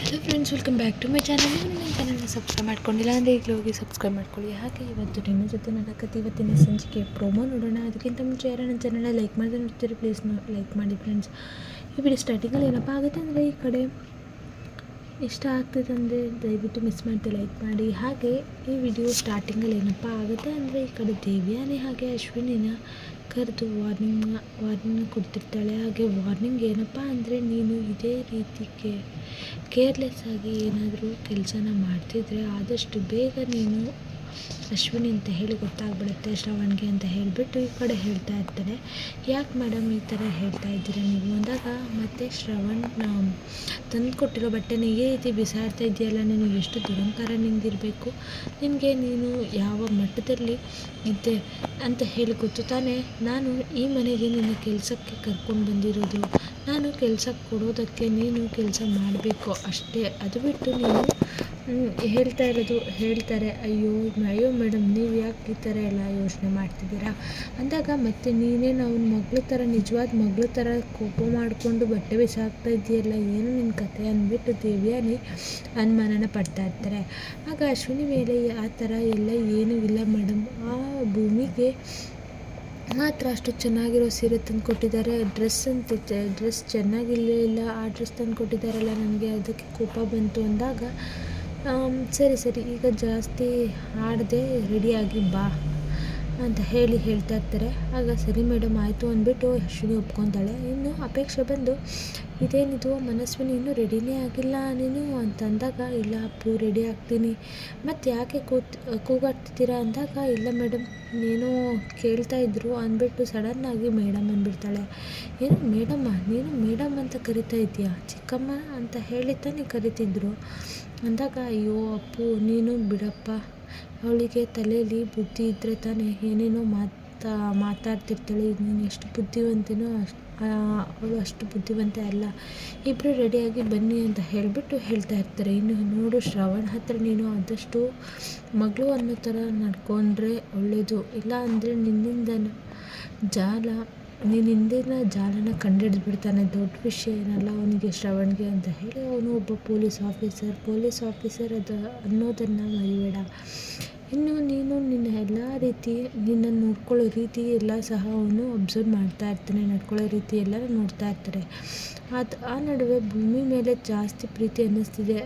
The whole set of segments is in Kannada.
Hello friends welcome back to my channel ನೀವು ನನ್ನ ಚಾನಲ್ನ ಸಬ್ಸ್ಕ್ರೈಬ್ ಮಾಡ್ಕೊಂಡಿಲ್ಲ ಅಂದರೆ ಈಗಲೂ ಹೋಗಿ ಸಬ್ಸ್ಕ್ರೈಬ್ ಮಾಡ್ಕೊಳ್ಳಿ. ಹಾಗೆ ಇವತ್ತು ನಿಮ್ಮ ಜೊತೆ ನನ್ನ ಇವತ್ತಿನ ಸಂಚಿಕೆ ಪ್ರೋಮೋ ನೋಡೋಣ. ಅದಕ್ಕಿಂತ ಮುಂಚೆ ಯಾರು ನನ್ನ ಚಾನಲ್ನ ಲೈಕ್ ಮಾಡಿದ್ರೆ ನೋಡ್ತೀರಿ ಪ್ಲೀಸ್ ಲೈಕ್ ಮಾಡಿ ಫ್ರೆಂಡ್ಸ್ ಈ ವಿಡಿಯೋ ಸ್ಟಾರ್ಟಿಂಗಲ್ಲಿ ಏನಪ್ಪ ಆಗುತ್ತೆ ಅಂದರೆ ಈ ಕಡೆ ಇಷ್ಟ ಆಗ್ತದೆ ಅಂದರೆ ದಯವಿಟ್ಟು ಮಿಸ್ ಮಾಡಿದೆ ಲೈಕ್ ಮಾಡಿ. ಹಾಗೆ ಈ ವಿಡಿಯೋ ಸ್ಟಾರ್ಟಿಂಗಲ್ಲಿ ಏನಪ್ಪ ಆಗುತ್ತೆ ಅಂದರೆ ಈ ಕಡೆ ದೇವ್ಯಾನಿ ಹಾಗೆ ಅಶ್ವಿನಿನ ಕರೆದು ವಾರ್ನಿಂಗ್ ವಾರ್ನಿಂಗ್ ಕೊಡ್ತಿರ್ತಾಳೆ. ಹಾಗೆ ವಾರ್ನಿಂಗ್ ಏನಪ್ಪ ಅಂದರೆ ನೀನು ಇದೇ ರೀತಿ ಕೇ ಕೇರ್ಲೆಸ್ ಆಗಿ ಏನಾದರೂ ಕೆಲಸನ ಮಾಡ್ತಿದ್ರೆ ಆದಷ್ಟು ಬೇಗ ನೀನು ಅಶ್ವಿನಿ ಅಂತ ಹೇಳಿ ಗೊತ್ತಾಗ್ಬಿಡುತ್ತೆ, ಶ್ರವಣ್ಗೆ ಅಂತ ಹೇಳಿಬಿಟ್ಟು ಈ ಕಡೆ ಹೇಳ್ತಾ ಇರ್ತಾರೆ ಯಾಕೆ ಮೇಡಮ್ ಈ ಥರ ಹೇಳ್ತಾ ಇದ್ದೀರಾ ನೀವು? ಅಂದಾಗ ಮತ್ತೆ ಶ್ರವಣ್ ತಂದು ಕೊಟ್ಟಿರೋ ಬಟ್ಟೆನ ಈ ರೀತಿ ಬಿಸಾಡ್ತಾ ಇದೆಯಲ್ಲ ನೀನು ಎಷ್ಟು ದುರಂಕಾರ ನಿಂದಿರಬೇಕು? ನಿನಗೆ ನೀನು ಯಾವ ಮಟ್ಟದಲ್ಲಿ ಇದ್ದೆ ಅಂತ ಹೇಳಿ ಗೊತ್ತು. ತಾನೇ, ನಾನು ಈ ಮನೆಗೆ ನಿನ್ನ ಕೆಲಸಕ್ಕೆ ಕರ್ಕೊಂಡು ಬಂದಿರೋದು. ನಾನು ಕೆಲಸ ಕೊಡೋದಕ್ಕೆ ನೀನು ಕೆಲಸ ಮಾಡಬೇಕು ಅಷ್ಟೇ. ಅದು ಬಿಟ್ಟು ನೀನು ಹೇಳ್ತಾ ಇರೋದು ಹೇಳ್ತಾರೆ. ಅಯ್ಯೋ ಅಯ್ಯೋ ಮೇಡಮ್, ನೀವು ಯಾಕೆ ಈ ಥರ ಎಲ್ಲ ಯೋಚನೆ ಮಾಡ್ತಿದ್ದೀರಾ? ಅಂದಾಗ ಮತ್ತೆ ನೀನೇನು ಅವನ ಮಗಳ ಥರ, ನಿಜವಾದ ಮಗಳ ಥರ ಕೋಪ ಮಾಡಿಕೊಂಡು ಬಟ್ಟೆ ಬಿಸಾಕ್ತಾ ಇದೆಯಲ್ಲ ಏನು ನಿನ್ನ ಕತೆ ಅಂದ್ಬಿಟ್ಟು ದೇವ್ಯಾನಿ ಅನುಮಾನನ ಪಡ್ತಾ ಇರ್ತಾರೆ. ಆಗ ಅಶ್ವಿನಿ ಮೇಲೆ ಆ ಥರ ಎಲ್ಲ ಏನೂ ಇಲ್ಲ ಮೇಡಮ್. ಆ ಭೂಮಿಗೆ ಮಾತ್ರ ಅಷ್ಟು ಚೆನ್ನಾಗಿರೋ ಸೀರೆ ತಂದು ಕೊಟ್ಟಿದ್ದಾರೆ. ಡ್ರೆಸ್ ಅಂತ ಡ್ರೆಸ್ ಚೆನ್ನಾಗಿರಲಿಲ್ಲ ಆ ಡ್ರೆಸ್ ತಂದು ಕೊಟ್ಟಿದ್ದಾರಲ್ಲ ನನಗೆ ಅದಕ್ಕೆ ಕೋಪ ಬಂತು ಅಂದಾಗ ಸರಿ ಸರಿ, ಈಗ ಜಾಸ್ತಿ ಆಡದೆ ರೆಡಿಯಾಗಿ ಬಾ. ಅಂತ ಹೇಳಿ ಹೇಳ್ತಾ ಇರ್ತಾರೆ. ಆಗ ಸರಿ ಮೇಡಮ್ ಆಯಿತು ಅಂದ್ಬಿಟ್ಟು ಅಶ್ವಿನಿ ಒಪ್ಕೊತಾಳೆ. ಇನ್ನು ಅಪೇಕ್ಷೆ ಬಂದು, ಇದೇನಿದು ಮನಸ್ವಿನಿ ಇನ್ನೂ ರೆಡಿನೇ ಆಗಿಲ್ಲ ನೀನು ಅಂತಂದಾಗ ಇಲ್ಲ ಅಪ್ಪು, ರೆಡಿ ಆಗ್ತೀನಿ. ಮತ್ತು ಯಾಕೆ ಕೂತ್, ಕೂಗಾಡ್ತಿದ್ದೀರಾ ಅಂದಾಗ, ಇಲ್ಲ ಮೇಡಮ್ ನೀನು ಕೇಳ್ತಾ ಇದ್ರು ಅಂದ್ಬಿಟ್ಟು ಸಡನ್ನಾಗಿ ಮೇಡಮ್ ಅಂದ್ಬಿಡ್ತಾಳೆ. ಏನು ಮೇಡಮ್ಮ, ನೀನು ಮೇಡಮ್ ಅಂತ ಕರಿತಾ ಇದೆಯಾ ಚಿಕ್ಕಮ್ಮ ಅಂತ ಹೇಳಿ ತಾನೇ ಕರಿತಿದ್ರು. ಅಂದಾಗ, ಅಯ್ಯೋ ಅಪ್ಪು, ನೀನು ಬಿಡಪ್ಪ. ಅವಳಿಗೆ ತಲೆಯಲ್ಲಿ ಬುದ್ಧಿ ಇದ್ದರೆ ತಾನೇ ಏನೇನೋ ಮಾತಾ, ಮಾತಾಡ್ತಿರ್ತಾಳೆ. ನೀನು ಎಷ್ಟು ಬುದ್ಧಿವಂತನೋ ಅಷ್ಟು ಅವಳು ಅಷ್ಟು ಬುದ್ಧಿವಂತೆ ಅಲ್ಲ. ಇಬ್ಬರು ರೆಡಿಯಾಗಿ ಬನ್ನಿ ಅಂತ ಹೇಳಿಬಿಟ್ಟು ಹೇಳ್ತಾ ಇರ್ತಾರೆ. ಇನ್ನು ನೋಡು ಶ್ರವಣ್ ಹತ್ರ ನೀನು ಆದಷ್ಟು ಮಗಳು ಅನ್ನೋ ಥರ ನಡ್ಕೊಂಡ್ರೆ ಒಳ್ಳೆಯದು ಇಲ್ಲ ಅಂದರೆ ನಿನ್ನಿಂದ ಜಾಲ ನೀನು ಹಿಂದಿನ ಜಾಲನ ಕಂಡುಹಿಡಿದ್ಬಿಡ್ತಾನೆ ದೊಡ್ಡ ವಿಷಯ ಏನಲ್ಲ ಅವನಿಗೆ ಶ್ರವಣ್ಗೆ ಅಂತ ಹೇಳಿ ಅವನು ಒಬ್ಬ ಪೊಲೀಸ್ ಆಫೀಸರ್. ಪೊಲೀಸ್ ಆಫೀಸರ್ ಅದು ಅನ್ನೋದನ್ನು ಮರಿಬೇಡ. ಇನ್ನು ನೀನು ನಿನ್ನ ಎಲ್ಲ ರೀತಿ ನಿನ್ನನ್ನು ನೋಡ್ಕೊಳ್ಳೋ ರೀತಿ ಎಲ್ಲ ಸಹ ಅವನು ಅಬ್ಸರ್ವ್ ಮಾಡ್ತಾ ಇರ್ತಾನೆ, ನಡ್ಕೊಳ್ಳೋ ರೀತಿ ಎಲ್ಲ ನೋಡ್ತಾ ಇರ್ತಾರೆ. ಅದು ಆ ನಡುವೆ ಭೂಮಿ ಮೇಲೆ ಜಾಸ್ತಿ ಪ್ರೀತಿ ಅನ್ನಿಸ್ತಿದೆ.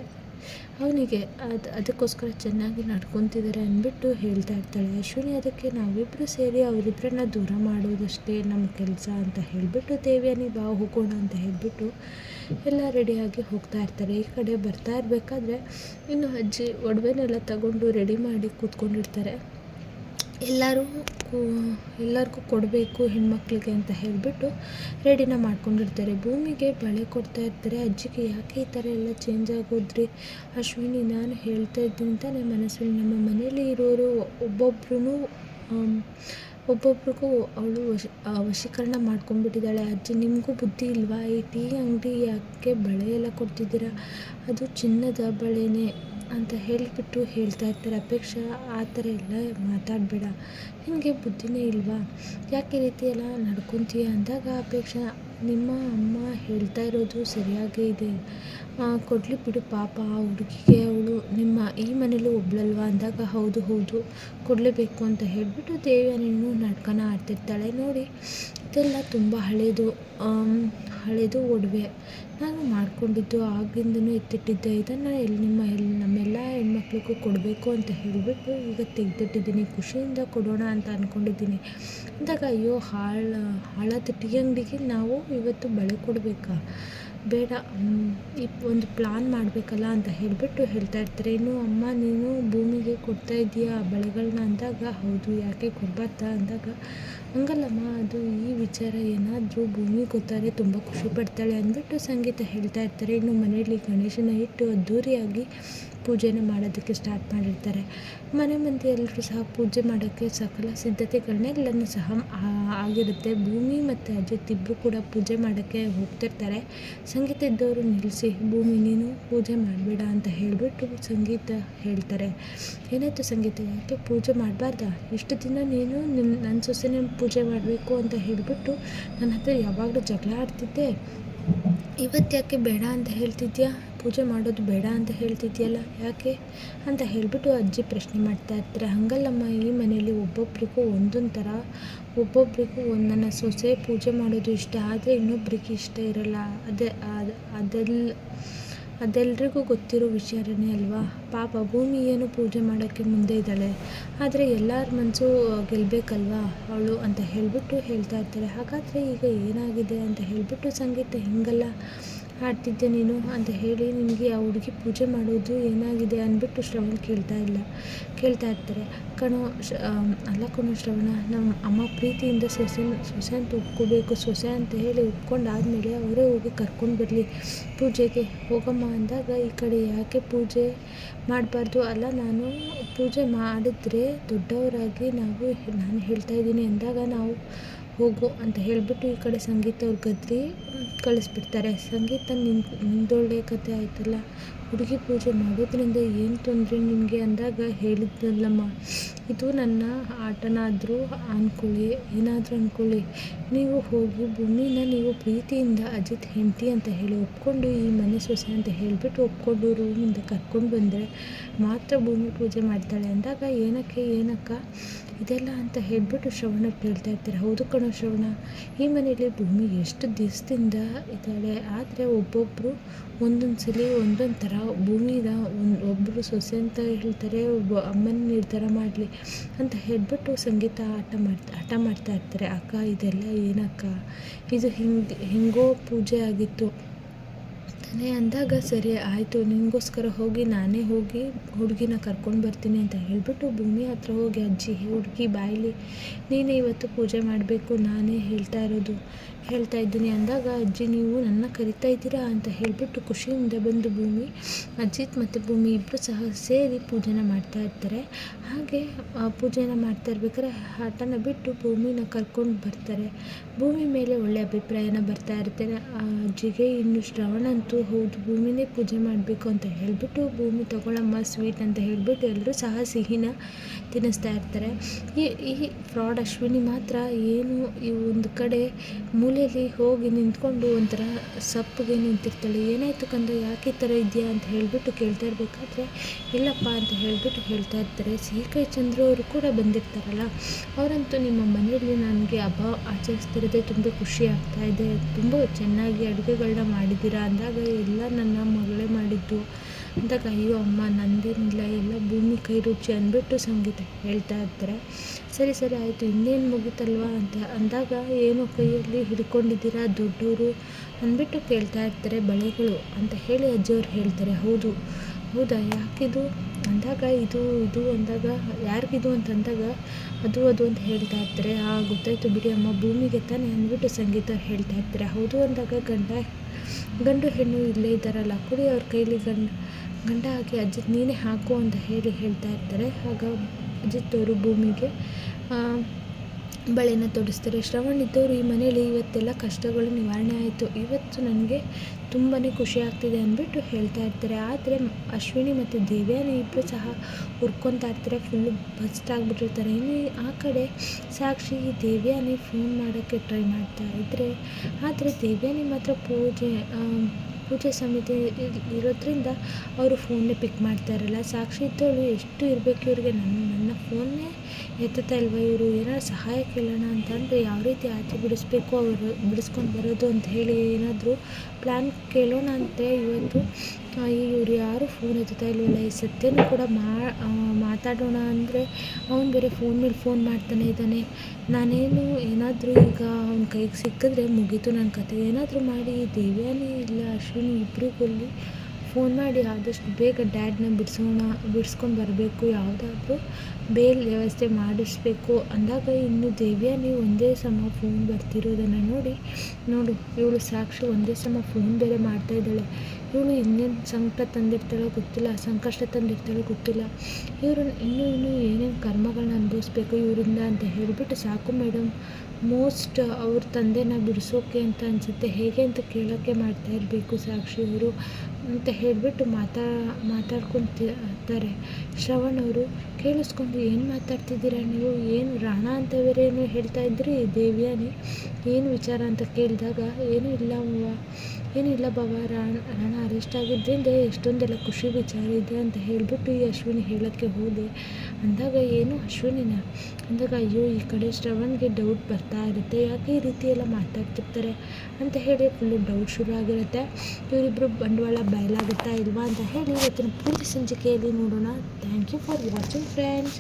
ಅವನಿಗೆ ಅದು, ಅದಕ್ಕೋಸ್ಕರ ಚೆನ್ನಾಗಿ ನಡ್ಕೊತಿದ್ದಾರೆ ಅಂದ್ಬಿಟ್ಟು ಹೇಳ್ತಾ ಇರ್ತಾಳೆ. ಅಶ್ವಿನಿ, ಅದಕ್ಕೆ ನಾವಿಬ್ಬರು ಸೇರಿ ಅವರಿಬ್ಬರನ್ನ ದೂರ ಮಾಡೋದಷ್ಟೇ ನಮ್ಮ ಕೆಲಸ ಅಂತ ಹೇಳಿಬಿಟ್ಟು ದೇವ್ಯಾನಿ ಬಾ, ಹೋಗೋಣ ಅಂತ ಹೇಳಿಬಿಟ್ಟು ಎಲ್ಲ ರೆಡಿಯಾಗಿ ಹೋಗ್ತಾ ಇರ್ತಾರೆ. ಈ ಕಡೆ ಬರ್ತಾ ಇರಬೇಕಾದ್ರೆ, ಇನ್ನು ಅಜ್ಜಿ ಒಡವೆನೆಲ್ಲ ತಗೊಂಡು ರೆಡಿ ಮಾಡಿ ಕೂತ್ಕೊಂಡಿರ್ತಾರೆ. ಎಲ್ಲರೂ ಎಲ್ಲರಿಗೂ ಕೊಡಬೇಕು ಹೆಣ್ಮಕ್ಳಿಗೆ ಅಂತ ಹೇಳಿಬಿಟ್ಟು ರೆಡಿನ ಮಾಡ್ಕೊಂಡಿರ್ತಾರೆ. ಭೂಮಿಗೆ ಬಳೆ ಕೊಡ್ತಾ ಇರ್ತಾರೆ, ಅಜ್ಜಿಗೆ ಯಾಕೆ ಈ ಥರ ಎಲ್ಲ ಚೇಂಜ್ ಆಗೋದ್ರಿ? ಅಶ್ವಿನಿ, ನಾನು ಹೇಳ್ತಾ ಇದ್ದೀನಿ ತಾನೇ ಮನಸ್ಸಲ್ಲಿ ನಮ್ಮ ಮನೇಲಿ ಇರೋರು ಒಬ್ಬೊಬ್ರು ಒಬ್ಬೊಬ್ರಿಗೂ ಅವಳು ವಶ ವಶೀಕರಣ ಮಾಡ್ಕೊಂಡ್ಬಿಟ್ಟಿದ್ದಾಳೆ. ಅಜ್ಜಿ, ನಿಮಗೂ ಬುದ್ಧಿ ಇಲ್ವಾ? ಈ ಟೀ ಅಂಗಡಿ ಯಾಕೆ ಬಳೆ ಎಲ್ಲ ಕೊಡ್ತಿದ್ದೀರಾ? ಅದು ಚಿನ್ನದ ಬಳೆನೇ. ಅಂತ ಹೇಳಿಬಿಟ್ಟು ಹೇಳ್ತಾ ಇರ್ತಾರೆ. ಅಪೇಕ್ಷಾ ಆ ಥರ ಎಲ್ಲ ಮಾತಾಡಬೇಡ. ನಿನಗೆ ಬುದ್ಧಿನೇ ಇಲ್ವಾ? ಯಾಕೆ ರೀತಿ ಎಲ್ಲ ನಡ್ಕೊತೀಯ ಅಂದಾಗ ಅಪೇಕ್ಷಾ, ನಿಮ್ಮ ಅಮ್ಮ ಹೇಳ್ತಾ ಇರೋದು ಸರಿಯಾಗೇ ಇದೆ. ಕೊಡಲಿ ಬಿಡು ಪಾಪ, ಆ ಹುಡುಗಿಗೆ ಅವಳು ನಿಮ್ಮ ಈ ಮನೇಲೂ ಒಬ್ಳಲ್ವಾ ಅಂದಾಗ ಹೌದು ಹೌದು. ಕೊಡಲೇಬೇಕು ಅಂತ ಹೇಳಿಬಿಟ್ಟು ದೇವ್ಯಾನಿನೂ ನಾಟಕನ ಆಡ್ತಿರ್ತಾಳೆ. ನೋಡಿ, ಇದೆಲ್ಲ ತುಂಬ ಹಳೇದು ಹಳೇದು ಒಡವೆ. ನಾನು ಮಾಡಿಕೊಂಡಿದ್ದು ಆಗಿಂದನೂ ಎತ್ತಿಟ್ಟಿದ್ದೆ. ಇದನ್ನು ಎಲ್ಲಿ ನಿಮ್ಮ ಎಲ್ಲಿ ನಮ್ಮೆಲ್ಲ ಹೆಣ್ಮಕ್ಳಿಗೂ ಕೊಡಬೇಕು ಅಂತ ಹೇಳಿಬಿಟ್ಟು ಈಗ ತೆಗೆದಿಟ್ಟಿದ್ದೀನಿ. ಖುಷಿಯಿಂದ ಕೊಡೋಣ ಅಂತ ಅಂದ್ಕೊಂಡಿದ್ದೀನಿ ಅಂದಾಗ, ಅಯ್ಯೋ, ಹಾಳು, ಹಾಳಾದ ಟೀ ಅಂಗಡಿಗೆ ನಾವು ಇವತ್ತು ಬಳೆ ಕೊಡಬೇಕಾ? ಬೇಡ ಈ ಒಂದು ಪ್ಲಾನ್ ಮಾಡಬೇಕಲ್ಲ ಅಂತ ಹೇಳಿಬಿಟ್ಟು ಹೇಳ್ತಾ ಇರ್ತಾರೆ. ಇನ್ನು ಅಮ್ಮ, ನೀನು ಭೂಮಿಗೆ ಕೊಡ್ತಾ ಇದೀಯಾ ಬಳೆಗಳನ್ನ ಅಂದಾಗ, ಹೌದು, ಯಾಕೆ ಕೊಡಬಾರ್ದಾ ಅಂದಾಗ, ಹಂಗಲ್ಲಮ್ಮ, ಅದು ಈ ವಿಚಾರ ಏನಾದರೂ ಭೂಮಿ ಗೊತ್ತಾರೆ ತುಂಬ ಖುಷಿ ಪಡ್ತಾಳೆ ಅಂದ್ಬಿಟ್ಟು ಸಂಗೀತ ಹೇಳ್ತಾ ಇರ್ತಾರೆ. ಇನ್ನು ಮನೆಯಲ್ಲಿ ಗಣೇಶನ ಇಟ್ಟು ಅದ್ಧೂರಿಯಾಗಿ ಪೂಜೆನ ಮಾಡೋದಕ್ಕೆ ಸ್ಟಾರ್ಟ್ ಮಾಡಿರ್ತಾರೆ. ಮನೆ ಮಂದಿ ಎಲ್ಲರೂ ಸಹ ಪೂಜೆ ಮಾಡೋಕ್ಕೆ ಸಕಲ ಸಿದ್ಧತೆಗಳನ್ನೆಲ್ಲನೂ ಸಹ ಆಗಿರುತ್ತೆ. ಭೂಮಿ ಮತ್ತು ಅಜ್ಜಿ ಇಬ್ಬರು ಕೂಡ ಪೂಜೆ ಮಾಡೋಕ್ಕೆ ಹೋಗ್ತಿರ್ತಾರೆ. ಸಂಗೀತ ಇದ್ದವರು ನಿಲ್ಲಿಸಿ, ಭೂಮಿ ನೀನು ಪೂಜೆ ಮಾಡಬೇಡ ಅಂತ ಹೇಳಿಬಿಟ್ಟು ಸಂಗೀತ ಹೇಳ್ತಾರೆ. ಏನಾಯಿತು ಸಂಗೀತ, ಯಾಕೆ ಪೂಜೆ ಮಾಡಬಾರ್ದ? ಇಷ್ಟು ದಿನ ನೀನು ನಿಮ್ಮ ನನ್ನ ಸೊಸೆನೇ ಪೂಜೆ ಮಾಡಬೇಕು ಅಂತ ಹೇಳಿಬಿಟ್ಟು ನನ್ನ ಹತ್ರ ಯಾವಾಗಲೂ ಜಗಳ ಆಡ್ತಿದ್ದೆ. ಇವತ್ತು ಯಾಕೆ ಬೇಡ ಅಂತ ಹೇಳ್ತಿದ್ಯಾ? ಪೂಜೆ ಮಾಡೋದು ಬೇಡ ಅಂತ ಹೇಳ್ತಿದ್ಯಲ್ಲ? ಯಾಕೆ? ಅಂತ ಹೇಳಿಬಿಟ್ಟು ಅಜ್ಜಿ ಪ್ರಶ್ನೆ ಮಾಡ್ತಾ ಇರ್ತಾರೆ. ಹಂಗಲ್ಲಮ್ಮ, ಈ ಮನೆಯಲ್ಲಿ ಒಬ್ಬೊಬ್ರಿಗೂ ಒಂದೊಂದು ಥರ ಒಬ್ಬೊಬ್ರಿಗೂ ಒಂದು ಸೊಸೆ ಪೂಜೆ ಮಾಡೋದು ಇಷ್ಟ, ಆದರೆ ಇನ್ನೊಬ್ರಿಗೆ ಇಷ್ಟ ಇರಲ್ಲ. ಅದೇ ಅದೆಲ್ಲ ಅದೆಲ್ರಿಗೂ ಗೊತ್ತಿರೋ ವಿಚಾರನೇ ಅಲ್ವಾ? ಪಾಪ ಭೂಮಿ ಏನು ಪೂಜೆ ಮಾಡೋಕ್ಕೆ ಮುಂದೆ ಇದ್ದಾಳೆ. ಆದರೆ ಎಲ್ಲರ ಮನಸ್ಸು ಗೆಲ್ಲಬೇಕಲ್ವಾ ಅವಳು ಅಂತ ಹೇಳಿಬಿಟ್ಟು ಹೇಳ್ತಾ ಇರ್ತಾರೆ. ಹಾಗಾದರೆ ಈಗ ಏನಾಗಿದೆ ಅಂತ ಹೇಳಿಬಿಟ್ಟು ಸಂಗೀತ ಹಿಂಗೆಲ್ಲ? ಹಾಡ್ತಿದ್ದೆ ನೀನು ಅಂತ ಹೇಳಿ ನಿಮಗೆ ಆ ಹುಡುಗಿ ಪೂಜೆ ಮಾಡೋದು ಏನಾಗಿದೆ ಅಂದ್ಬಿಟ್ಟು ಶ್ರವಣ್ ಕೇಳ್ತಾ ಇಲ್ಲ. ಕೇಳ್ತಾ ಇರ್ತಾರೆ. ಕಣೋ ಅಲ್ಲ ಕಣೋ ಶ್ರವಣ, ನಮ್ಮ ಅಮ್ಮ ಪ್ರೀತಿಯಿಂದ ಸೊಸೆ ಸೊಸೆ ಅಂತ ಒಪ್ಕೋಬೇಕು, ಸೊಸೆ ಅಂತ ಹೇಳಿ ಒಪ್ಕೊಂಡಾದ್ಮೇಲೆ ಅವರೇ ಹೋಗಿ ಕರ್ಕೊಂಡು ಬರಲಿ. ಪೂಜೆಗೆ ಹೋಗಮ್ಮ ಅಂದಾಗ ಈ ಕಡೆ ಯಾಕೆ ಪೂಜೆ ಮಾಡಬಾರ್ದು? ಅಲ್ಲ ನಾನು ಪೂಜೆ ಮಾಡಿದ್ರೆ ದೊಡ್ಡವರಾಗಿ ನಾವು ನಾನು ಹೇಳ್ತಾ ಇದ್ದೀನಿ ಅಂದಾಗ ನಾವು ಹೋಗು ಅಂತ ಹೇಳಿಬಿಟ್ಟು ಈ ಕಡೆ ಸಂಗೀತ ಅವ್ರ ಗದ್ರಿ ಕಳಿಸ್ಬಿಡ್ತಾರೆ ಸಂಗೀತ ನಿನ್ ನಿಂದೊಳ್ಳೆ ಕತೆ ಆಯ್ತಲ್ಲ? ಹುಡುಗಿ ಪೂಜೆ ಮಾಡೋದ್ರಿಂದ ಏನು ತೊಂದರೆ ನಿಮಗೆ ಅಂದಾಗ ಹೇಳಿದ್ನಲ್ಲಮ್ಮ. ಇದು ನನ್ನ ಆಟನಾದರೂ ಅಂದ್ಕೊಳ್ಳಿ ಏನಾದರೂ ಅಂದ್ಕೊಳ್ಳಿ ನೀವು ಹೋಗಿ ಭೂಮಿನ ನೀವು ಪ್ರೀತಿಯಿಂದ ಅಜಿತ್ ಹೆಂಡತಿ ಅಂತ ಹೇಳಿ ಒಪ್ಕೊಂಡು, ಈ ಮನೆ ಸೊಸೆ ಅಂತ ಹೇಳಿಬಿಟ್ಟು ಒಪ್ಕೊಂಡು ರೂಮಿಂದ ಕರ್ಕೊಂಡು ಬಂದರೆ ಮಾತ್ರ ಭೂಮಿ ಪೂಜೆ ಮಾಡ್ತಾಳೆ. ಅಂದಾಗ ಏನಕ್ಕೆ, ಏನಕ್ಕ? ಇದೆಲ್ಲ ಅಂತ ಹೇಳಿಬಿಟ್ಟು ಶ್ರವಣ ಕೇಳ್ತಾ ಇರ್ತಾರೆ. ಹೌದು ಕಣೋ ಶ್ರವಣ, ಈ ಮನೆಯಲ್ಲಿ ಭೂಮಿ ಎಷ್ಟು ದಿವಸದಿಂದ ಇದ್ದಾಳೆ? ಆದರೆ ಒಬ್ಬೊಬ್ಬರು ಒಂದೊಂದು ಸಲ ಒಂದೊಂದು ಥರ ಭೂಮಿನ ಒಂದು ಒಬ್ಬರು ಸೊಸೆ ಅಂತ ಹೇಳ್ತಾರೆ, ಒಬ್ಬ ಅಮ್ಮನ ನಿರ್ಧಾರ ಮಾಡಲಿ ಅಂತ ಹೇಳ್ಬಿಟ್ಟು ಸಂಗೀತ ಆಟ ಮಾಡ್ತಾ ಹಠ ಮಾಡ್ತಾ ಇರ್ತಾರೆ. ಅಕ್ಕ, ಇದೆಲ್ಲ ಏನಕ್ಕ? ಇದು ಹಿಂಗೆ, ಹೆಂಗೋ ಪೂಜೆ ಆಗಿತ್ತು. ತಾನೇ ಅಂದಾಗ ಸರಿ, ಆಯಿತು ನಿನಗೋಸ್ಕರ ಹೋಗಿ, ನಾನೇ ಹೋಗಿ ಹುಡುಗಿನ ಕರ್ಕೊಂಡು ಬರ್ತೀನಿ ಅಂತ ಹೇಳಿಬಿಟ್ಟು ಭೂಮಿ ಹತ್ರ ಹೋಗಿ, ಅಜ್ಜಿ ಹುಡುಗಿ, ಬಾಯಿಲಿ, ನೀನೇ ಇವತ್ತು ಪೂಜೆ ಮಾಡಬೇಕು, ನಾನೇ ಹೇಳ್ತಾ ಇರೋದು. ಹೇಳ್ತಾ ಇದ್ದೀನಿ ಅಂದಾಗ, ಅಜ್ಜಿ, ನೀವು ನನ್ನ ಕರಿತಾ ಇದ್ದೀರಾ ಅಂತ ಹೇಳಿಬಿಟ್ಟು ಖುಷಿಯಿಂದ ಬಂದು ಭೂಮಿ, ಅಜಿತ್ ಮತ್ತು ಭೂಮಿ ಇಬ್ಬರು ಸಹ ಸೇರಿ ಪೂಜೆನ ಮಾಡ್ತಾ ಇರ್ತಾರೆ. ಹಾಗೆ ಪೂಜೆನ ಮಾಡ್ತಾ ಇರ್ಬೇಕಾದ್ರೆ ಹಠನ ಬಿಟ್ಟು ಭೂಮಿನ ಕರ್ಕೊಂಡು ಬರ್ತಾರೆ. ಭೂಮಿ ಮೇಲೆ ಒಳ್ಳೆ ಅಭಿಪ್ರಾಯನ ಬರ್ತಾ ಇರ್ತಾರೆ ಅಜ್ಜಿಗೆ ಇನ್ನು ಶ್ರವಣ ಅಂತೂ ಹೌದು, ಭೂಮಿನೇ ಪೂಜೆ ಮಾಡಬೇಕು ಅಂತ ಹೇಳಿಬಿಟ್ಟು ಭೂಮಿ ತಗೊಳ್ಳಮ್ಮ ಸ್ವೀಟ್ ಅಂತ ಹೇಳಿಬಿಟ್ಟು ಎಲ್ಲರೂ ಸಹ ಸಿಹಿನ ತಿನ್ನಿಸ್ತಾ ಇರ್ತಾರೆ. ಈ ಈ ಫ್ರಾಡ್ ಅಶ್ವಿನಿ ಮಾತ್ರ ಏನು ಈ ಒಂದು ಕಡೆ ಮೂಲೆಯಲ್ಲಿ ಹೋಗಿ ನಿಂತ್ಕೊಂಡು ಒಂಥರ ಸಪ್ಪಗೆ ನಿಂತಿರ್ತಾಳೆ. ಏನಾಯಿತು ಕಂದ ಯಾಕೆ ಈ ಥರ ಇದೆಯಾ ಅಂತ ಹೇಳಿಬಿಟ್ಟು ಕೇಳ್ತಾ ಇರಬೇಕಾದ್ರೆ, ಇಲ್ಲಪ್ಪ ಅಂತ ಹೇಳಿಬಿಟ್ಟು ಹೇಳ್ತಾ ಇರ್ತಾರೆ. ಸಿ. ಚಂದ್ರು ಅವರು ಕೂಡ ಬಂದಿರ್ತಾರಲ್ಲ, ಅವರಂತೂ ನಿಮ್ಮ ಮನೆಯಲ್ಲಿ ನನಗೆ ಹಬ್ಬ ಆಚರಿಸ್ತಿರೋದೇ ತುಂಬ ಖುಷಿ ಆಗ್ತಾ ಇದೆ. ತುಂಬ ಚೆನ್ನಾಗಿ ಅಡುಗೆಗಳನ್ನ ಮಾಡಿದ್ದೀರಾ? ಅಂದಾಗ ಎಲ್ಲ ನನ್ನ ಮಗಳೇ ಮಾಡಿದ್ದು. ಅಂದಾಗ, ಅಯ್ಯೋ ಅಮ್ಮ, ನಂದೇನಿಲ್ಲ, ಎಲ್ಲ ಭೂಮಿ ಕೈ ರುಚಿ ಅಂದ್ಬಿಟ್ಟು ಸಂಗೀತ ಹೇಳ್ತಾ ಇರ್ತಾರೆ. ಸರಿ ಸರಿ ಆಯಿತು, ಇನ್ನೇನು ಮುಗಿತಲ್ವಾ ಅಂತ ಅಂದಾಗ, ಏನು ಕೈಯಲ್ಲಿ ಹಿಡ್ಕೊಂಡಿದ್ದೀರಾ ದೊಡ್ಡವರು? ಅಂದ್ಬಿಟ್ಟು ಕೇಳ್ತಾ ಇರ್ತಾರೆ ಬಳೆಗಳು ಅಂತ ಹೇಳಿ ಅಜ್ಜಿಯವ್ರು ಹೇಳ್ತಾರೆ, ಹೌದು, ಹೌದಾ, ಯಾಕಿದು? ಅಂದಾಗ, ಇದು ಇದು ಅಂದಾಗ, ಯಾರಿಗಿದು ಅಂತ ಅಂದಾಗ, ಅದು ಅದು ಅಂತ ಹೇಳ್ತಾ ಇರ್ತಾರೆ, ಆ, ಗೊತ್ತಾಯಿತು ಬಿಡಿ ಅಮ್ಮ, ಭೂಮಿಗೆ ತಾನೇ ಅಂದ್ಬಿಟ್ಟು ಸಂಗೀತ ಹೇಳ್ತಾ ಇರ್ತಾರೆ, ಹೌದು ಅಂದಾಗ ಗಂಡ, ಗಂಡು ಹೆಣ್ಣು ಇಲ್ಲೇ ಇದ್ದಾರಲ್ಲ, ಕೊಡಿ ಅವ್ರ ಕೈಲಿ ಗಂಡ ಗಂಡ ಹಾಕಿ ಅಜ್ಜಿ, ನೀನೇ ಹಾಕು ಅಂತ ಹೇಳಿ ಹೇಳ್ತಾ ಇರ್ತಾರೆ, ಆಗ ಅಜಿತ್ ಅವರು ಭೂಮಿಗೆ. ಬಳೆನ ತೊಡಿಸ್ತಾರೆ. ಶ್ರವಣ್ ಇದ್ದವರು ಈ ಮನೇಲಿ ಇವತ್ತೆಲ್ಲ ಕಷ್ಟಗಳು ನಿವಾರಣೆ ಆಯಿತು. ಇವತ್ತು ನನಗೆ ತುಂಬಾ ಖುಷಿ ಆಗ್ತಿದೆ ಅಂದ್ಬಿಟ್ಟು ಹೇಳ್ತಾ ಇರ್ತಾರೆ. ಆದರೆ ಅಶ್ವಿನಿ ಮತ್ತು ದೇವ್ಯಾನಿ ಇಬ್ಬರು ಸಹ ಹುರ್ಕೊತಾ ಇರ್ತಾರೆ. ಫುಲ್ಲು ಬಸ್ಟ್ ಆಗಿಬಿಟ್ಟಿರ್ತಾರೆ. ಇನ್ನು ಆ ಕಡೆ ಸಾಕ್ಷಿ ದೇವ್ಯಾನಿ ಫೋನ್ ಮಾಡೋಕ್ಕೆ ಟ್ರೈ ಮಾಡ್ತಾ ಇದ್ದರೆ ಆದರೆ ದೇವ್ಯಾನಿ ಮಾತ್ರ ಪೂಜೆ ಪೂಜೆ ಸಮಿತಿ ಇರೋದ್ರಿಂದ ಅವರು ಫೋನ್ನೇ ಪಿಕ್ ಮಾಡ್ತಾ ಇರಲ್ಲ. ಸಾಕ್ಷಿ ಇದ್ದವಳು ಎಷ್ಟು ಇರಬೇಕು ಇವ್ರಿಗೆ? ನನ್ನ ನನ್ನ ಫೋನ್ನೇ ಎತ್ತುತ್ತಾ ಇಲ್ವ ಇವರು? ಏನಾದ್ರು ಸಹಾಯ ಕೇಳೋಣ ಅಂತಂದರೆ ಯಾವ ರೀತಿ ಆಚೆ ಬಿಡಿಸ್ಬೇಕು, ಅವರು ಬಿಡಿಸ್ಕೊಂಡು ಬರೋದು ಅಂತ ಹೇಳಿ ಏನಾದರೂ ಪ್ಲ್ಯಾನ್ ಕೇಳೋಣ ಅಂತ ಇವತ್ತು ಇವ್ರು ಯಾರೂ ಫೋನ್ ಎತ್ತುತ್ತಾ ಇಲ್ಲ ಈ ಸತ್ಯನೂ ಕೂಡ ಮಾತಾಡೋಣ ಅಂದರೆ ಅವ್ನು ಬೇರೆ ಫೋನ್ ಮೇಲೆ ಫೋನ್ ಮಾಡ್ತಾನೆ ಇದ್ದಾನೆ. ನಾನೇನು ಏನಾದರೂ ಈಗ ಅವ್ನ ಕೈಗೆ ಸಿಕ್ಕಿದ್ರೆ ಮುಗೀತು ನನ್ನ ಕತೆ. ಏನಾದರೂ ಮಾಡಿ, ದೇವ್ಯಾನಿ ಇಲ್ಲ, ಅಶ್ವಿನಿ ಇಬ್ಬರಿಗೂ ಫೋನ್ ಮಾಡಿ ಆದಷ್ಟು ಬೇಗ ಡ್ಯಾಡ್ನ ಬಿಡಿಸೋಣ, ಬಿಡಿಸ್ಕೊಂಡು ಬರಬೇಕು, ಯಾವುದಾದ್ರೂ ಬೇಲ್ ವ್ಯವಸ್ಥೆ ಮಾಡಿಸ್ಬೇಕು. ಅಂದಾಗ ಇನ್ನು ದೇವ್ಯಾನಿ ಒಂದೇ ಸಮ ಫೋನ್ ಬರ್ತಿರೋದನ್ನು ನೋಡಿ, ನೋಡು, ಇವಳು ಸಾಕ್ಷಿ ಒಂದೇ ಸಮ ಫೋನ್ ಬೇರೆ ಮಾಡ್ತಾ ಇದ್ದಾಳೆ. ಇವಳು ಇನ್ನೇನು ಸಂಕಟ ತಂದಿರ್ತಾಳೋ ಗೊತ್ತಿಲ್ಲ, ಸಂಕಷ್ಟ ತಂದಿರ್ತಾಳೋ ಗೊತ್ತಿಲ್ಲ. ಇವರು ಇನ್ನೂ ಇನ್ನೂ ಏನೇನು ಕರ್ಮಗಳನ್ನ ಅನುಭವಿಸ್ಬೇಕು ಇವರಿಂದ ಅಂತ ಹೇಳಿಬಿಟ್ಟು ಸಾಕು ಮೇಡಮ್. ಮೋಸ್ಟ್ ಅವ್ರ ತಂದೆನ ಬಿಡಿಸೋಕೆ ಅಂತ ಅನಿಸುತ್ತೆ. ಹೇಗೆ ಅಂತ ಕೇಳೋಕ್ಕೆ ಮಾಡ್ತಾ ಇರಬೇಕು ಸಾಕ್ಷಿ ಅವರು ಅಂತ ಹೇಳಿಬಿಟ್ಟು ಮಾತಾ ಮಾತಾಡ್ಕೊತಾರೆ ಶ್ರವಣ್ ಅವರು, ಕೇಳಿಸ್ಕೊಂಡು ಏನು ಮಾತಾಡ್ತಿದ್ದೀರಾ ನೀವು? ಏನು ರಾಣ ಅಂತ ಹೇಳ್ತಾ ಇದ್ರಿ? ದೇವ್ಯಾನಿ? ಏನು ವಿಚಾರ ಅಂತ ಕೇಳಿದಾಗ, ಏನೂ ಇಲ್ಲ ಅವ್ವ. ಇಲ್ಲ ಬಾವ. ರಾಣ ರಾಣ ಅರೆಸ್ಟ್ ಆಗಿದ್ದರಿಂದ ಎಷ್ಟೊಂದೆಲ್ಲ ಖುಷಿ ವಿಚಾರ ಇದೆ ಅಂತ ಹೇಳಿಬಿಟ್ಟು ಈ ಅಶ್ವಿನಿ ಹೇಳೋಕ್ಕೆ ಹೋದೆ. ಅಂದಾಗ, ಏನು ಅಶ್ವಿನಿನ? ಅಂದಾಗ, ಅಯ್ಯೋ, ಈ ಕಡೆ ಶ್ರವಣ್ಗೆ ಡೌಟ್ ಬರ್ತಾ ಇರುತ್ತೆ, ಯಾಕೆ ಈ ರೀತಿ ಎಲ್ಲ ಮಾತಾಡ್ತಿರ್ತಾರೆ ಅಂತ ಹೇಳಿ ಫುಲ್ಲು ಡೌಟ್ ಶುರು ಆಗಿರುತ್ತೆ. ಇವರಿಬ್ಬರು ಬಂಡವಾಳ ಬಯಲಾಗುತ್ತಾ ಇಲ್ವಾ ಅಂತ ಹೇಳಿ ಇವತ್ತಿನ ಪೂರ್ತಿ ಸಂಚಿಕೆಯಲ್ಲಿ ನೋಡೋಣ. Thank you for watching friends